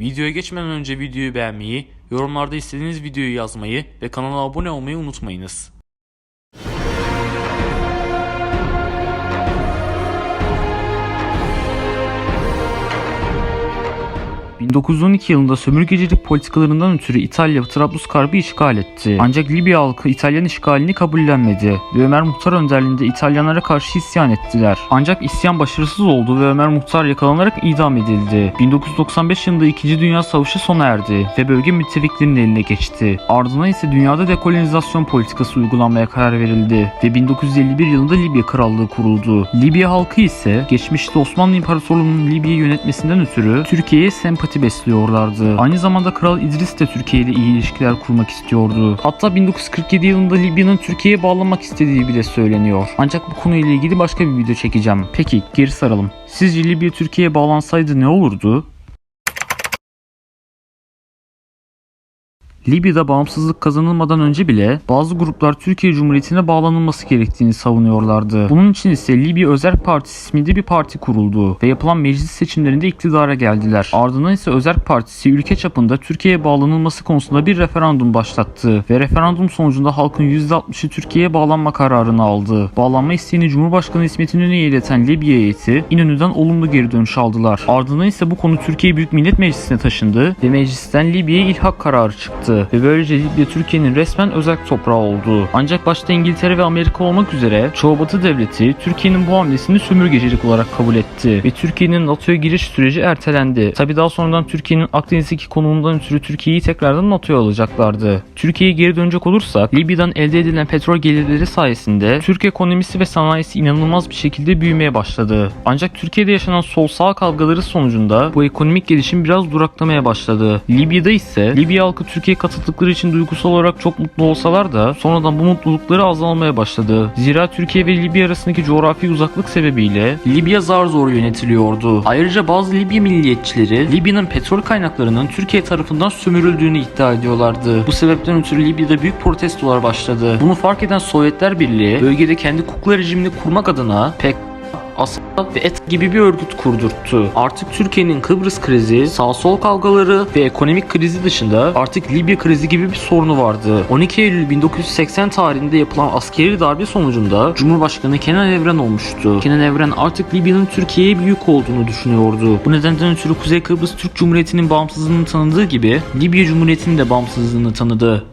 Videoya geçmeden önce videoyu beğenmeyi, yorumlarda istediğiniz videoyu yazmayı ve kanala abone olmayı unutmayınız. 1912 yılında sömürgecilik politikalarından ötürü İtalya Trablusgarp'ı işgal etti. Ancak Libya halkı İtalyan işgalini kabullenmedi ve Ömer Muhtar önderliğinde İtalyanlara karşı isyan ettiler. Ancak isyan başarısız oldu ve Ömer Muhtar yakalanarak idam edildi. 1995 yılında 2. Dünya Savaşı sona erdi ve bölge müttefiklerinin eline geçti. Ardından ise dünyada dekolonizasyon politikası uygulanmaya karar verildi ve 1951 yılında Libya Krallığı kuruldu. Libya halkı ise geçmişte Osmanlı İmparatorluğu'nun Libya'yı yönetmesinden ötürü Türkiye'ye sempati besliyorlardı. Aynı zamanda Kral İdris de Türkiye ile iyi ilişkiler kurmak istiyordu. Hatta 1947 yılında Libya'nın Türkiye'ye bağlanmak istediği bile söyleniyor. Ancak bu konuyla ilgili başka bir video çekeceğim. Peki geri saralım. Sizce Libya Türkiye'ye bağlansaydı ne olurdu? Libya'da bağımsızlık kazanılmadan önce bile bazı gruplar Türkiye Cumhuriyeti'ne bağlanılması gerektiğini savunuyorlardı. Bunun için ise Libya Özerk Partisi isminde bir parti kuruldu ve yapılan meclis seçimlerinde iktidara geldiler. Ardından ise Özerk Partisi ülke çapında Türkiye'ye bağlanılması konusunda bir referandum başlattı ve referandum sonucunda halkın %60'ı Türkiye'ye bağlanma kararını aldı. Bağlanma isteğini Cumhurbaşkanı İsmet İnönü'ye ileten Libya heyeti İnönü'den olumlu geri dönüş aldılar. Ardından ise bu konu Türkiye Büyük Millet Meclisi'ne taşındı ve meclisten Libya'ya ilhak kararı çıktı ve böylece Libya Türkiye'nin resmen özel toprağı oldu. Ancak başta İngiltere ve Amerika olmak üzere çoğu batı devleti Türkiye'nin bu hamlesini sömürgecilik olarak kabul etti ve Türkiye'nin NATO'ya giriş süreci ertelendi. Tabi daha sonradan Türkiye'nin Akdeniz'deki konumundan ötürü Türkiye'yi tekrardan NATO'ya alacaklardı. Türkiye'ye geri dönecek olursak Libya'dan elde edilen petrol gelirleri sayesinde Türk ekonomisi ve sanayisi inanılmaz bir şekilde büyümeye başladı. Ancak Türkiye'de yaşanan sol sağ kavgaları sonucunda bu ekonomik gelişim biraz duraklamaya başladı. Libya'da ise Libya halkı Türkiye katıldıkları için duygusal olarak çok mutlu olsalar da sonradan bu mutlulukları azalmaya başladı. Zira Türkiye ve Libya arasındaki coğrafi uzaklık sebebiyle Libya zar zor yönetiliyordu. Ayrıca bazı Libya milliyetçileri Libya'nın petrol kaynaklarının Türkiye tarafından sömürüldüğünü iddia ediyorlardı. Bu sebepten ötürü Libya'da büyük protestolar başladı. Bunu fark eden Sovyetler Birliği bölgede kendi kukla rejimini kurmak adına pek Asad ve ETA gibi bir örgüt kurdurttu. Artık Türkiye'nin Kıbrıs krizi, sağ sol kavgaları ve ekonomik krizi dışında artık Libya krizi gibi bir sorunu vardı. 12 Eylül 1980 tarihinde yapılan askeri darbe sonucunda Cumhurbaşkanı Kenan Evren olmuştu. Kenan Evren artık Libya'nın Türkiye'ye büyük olduğunu düşünüyordu. Bu nedenden ötürü Kuzey Kıbrıs Türk Cumhuriyeti'nin bağımsızlığını tanıdığı gibi Libya Cumhuriyeti'nin de bağımsızlığını tanıdı.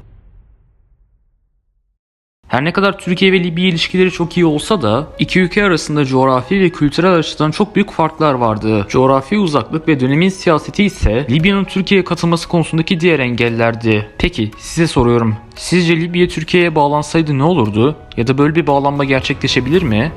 Her ne kadar Türkiye ve Libya ilişkileri çok iyi olsa da iki ülke arasında coğrafi ve kültürel açıdan çok büyük farklar vardı. Coğrafi uzaklık ve dönemin siyaseti ise Libya'nın Türkiye'ye katılması konusundaki diğer engellerdi. Peki size soruyorum. Sizce Libya Türkiye'ye bağlansaydı ne olurdu? Ya da böyle bir bağlanma gerçekleşebilir mi?